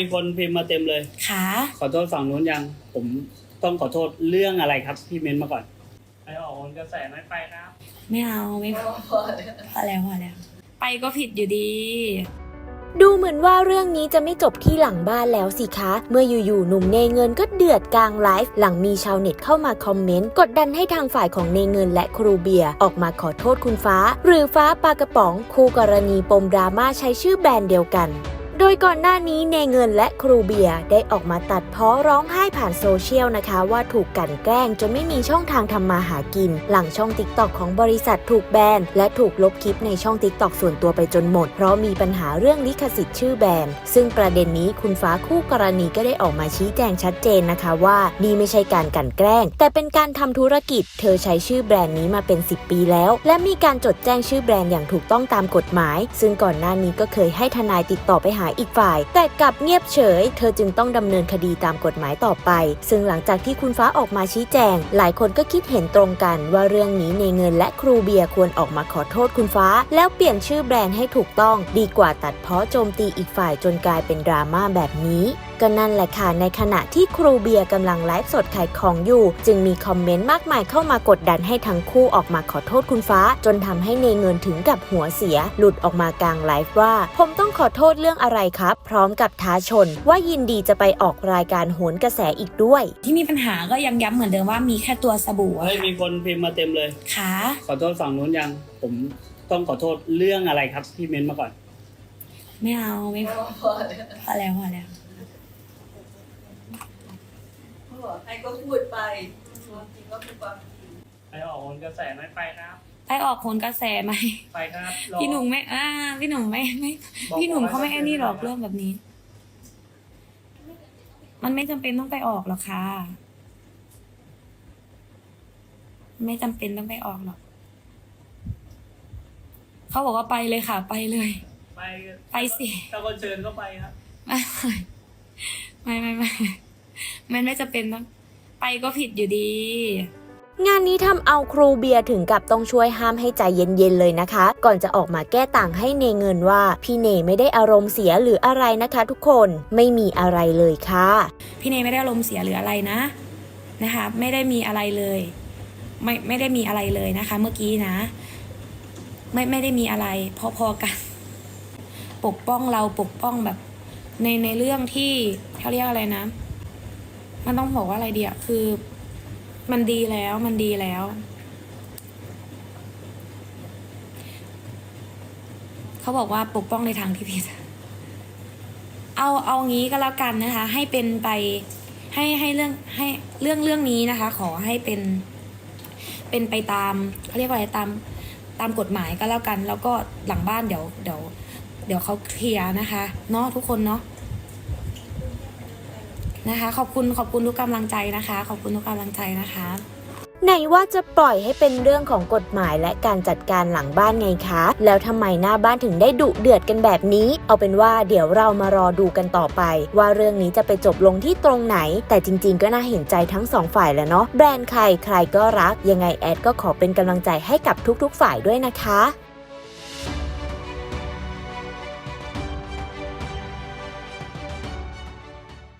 มีคนพิมพ์มาเต็มเลย ค่ะ ขอโทษฝั่งนู้นยัง ผมต้องขอโทษเรื่องอะไรครับ พี่เม้นมาก่อนไปออกคนกระแสไม่ไปครับไม่เอาไม่พอพอแล้วพอแล้ว ไปก็ผิดอยู่ดี ดูเหมือนว่าเรื่องนี้จะไม่จบที่หลังบ้านแล้วสิคะ เมื่ออยู่ๆหนุ่มเนเงินก็เดือดกลางไลฟ์หลังมีชาวเน็ตเข้ามาคอมเมนต์ กดดันให้ทางฝ่ายของเนเงินและครูเบียร์ออกมาขอโทษคุณฟ้า หรือฟ้าปากระป๋องคู่กรณีปมดราม่าใช้ชื่อแบรนด์เดียวกัน โดยก่อนหน้านี้เนเงินและครูเบียร์ได้ออกมาตัดเพ้อร้องไห้ผ่านโซเชียลนะคะ ว่าถูกกลันแกล้งจนไม่มีช่องทางทำมาหากิน หลังช่องติ๊กตอกของบริษัทถูกแบนและถูกลบคลิปในช่องติ๊กตอกส่วนตัวไปจนหมด เพราะมีปัญหาเรื่องลิขสิทธิ์ชื่อแบรนด์ซึ่งประเด็นนี้คุณฟ้าคู่กรณีก็ได้ออกมาชี้แจงชัดเจนนะคะว่านี่ไม่ใช่การกลันแกล้ง แต่เป็นการทำธุรกิจ เธอใช้ชื่อแบรนด์นี้มาเป็น 10 ปีแล้ว และมีการจดแจ้งชื่อแบรนด์อย่างถูกต้องตามกฎหมาย ซึ่งก่อนหน้านี้ก็เคยให้ทนายติดต่อไปหาอีกฝ่าย แต่กลับเงียบเฉย เธอจึงต้องดำเนินคดีตามกฎหมายต่อไป ซึ่งหลังจากที่คุณฟ้าออกมาชี้แจง หลายคนก็คิดเห็นตรงกันว่าเรื่องนี้ในเงินและครูเบียร์ควรออกมาขอโทษคุณฟ้า แล้วเปลี่ยนชื่อแบรนด์ให้ถูกต้อง ดีกว่าตัดเพาะโจมตีอีกฝ่ายจนกลายเป็นดราม่าแบบนี้ ก็นั่นแหละค่ะ ในขณะที่ครูเบียร์กำลังไลฟ์สดขายของอยู่ จึงมีคอมเมนต์มากมายเข้ามากดดันให้ทั้งคู่ออกมาขอโทษคุณฟ้า จนทำให้เนเงินถึงกับหัวเสีย หลุดออกมากลางไลฟ์ว่า ผมต้องขอโทษเรื่องอะไรครับ พร้อมกับท้าชน ว่ายินดีจะไปออกรายการโหนกระแสอีกด้วย ที่มีปัญหาก็ยังย้ำเหมือนเดิมว่ามีแค่ตัวสบู่อะเฮ้ยมีคนพิมพ์มาเต็มเลย ค่ะขอโทษฝั่งนู้นยัง ผมต้องขอโทษเรื่องอะไรครับพี่เม้นมาก่อน ไม่เอาไม่พอพอแล้วพอแล้ว เขาบอก ให้ก็พูดไปความจริงก็คือความจริงไปออกคนกระแสไม่ไปครับ ไปออกโหนกระแสไหมไปครับรอ พี่หนุ่มไม่อ่าพี่หนุ่มไม่ไม่ บอกพี่หนุ่มเขาไม่ว่าไอ้นี่หรอกเรื่องแบบนี้ มันไม่จำเป็นต้องไปออกหรอกค่ะ ไม่จำเป็นต้องไปออกหรอก เขาบอกว่าไปเลยค่ะ ไปเลย ไปไปสิ ถ้าคนเชิญก็ไปครับ ไม่ไม่ไม่ไม่ มันไม่จะเป็นต้องไปก็ผิดอยู่ดี งานนี้ทำเอาครูเบียร์ถึงกับต้องช่วยห้ามให้ใจเย็นๆเลยนะคะ ก่อนจะออกมาแก้ต่างให้เนเงินว่า พี่เนไม่ได้อารมณ์เสียหรืออะไรนะคะ ทุกคนไม่มีอะไรเลยค่ะ พี่เนยไม่ได้อารมณ์เสียหรืออะไรนะนะคะ ไม่ได้มีอะไรเลย ไม่ไม่ได้มีอะไรเลยนะคะ เมื่อกี้นะ ไม่ไม่ได้มีอะไร พอๆกัน ปกป้องเราปกป้องแบบ ในในเรื่องที่เขาเรียกอะไรนะ มันต้องบอกว่าอะไรเดียคือ มันดีแล้วมันดีแล้ว เขาบอกว่าปกป้องในทางที่ผิด เอาเอางี้ก็แล้วกันนะคะ ให้เป็นไปให้ให้เรื่องให้เรื่องเรื่องนี้นะคะ ขอให้เป็น เป็นไปตามเขาเรียกว่าอะไรตามตามกฎหมายก็แล้วกัน แล้วก็หลังบ้านเดี๋ยวเดี๋ยวเดี๋ยวเขาเคลียร์นะคะเนาะทุกคนเนาะ นะคะ ขอบคุณขอบคุณทุกกำลังใจนะคะ ขอบคุณทุกกำลังใจนะคะไหนว่าจะปล่อยให้เป็นเรื่องของกฎหมายและการจัดการหลังบ้านไงคะ แล้วทำไมหน้าบ้านถึงได้ดุเดือดกันแบบนี้ เอาเป็นว่าเดี๋ยวเรามารอดูกันต่อไป ว่าเรื่องนี้จะไปจบลงที่ตรงไหน แต่จริงๆ ก็น่าเห็นใจทั้งสองฝ่ายแล้วเนาะ แบรนด์ใครใครก็รัก ยังไงแอดก็ขอเป็นกำลังใจให้กับทุกๆ ฝ่ายด้วยนะคะ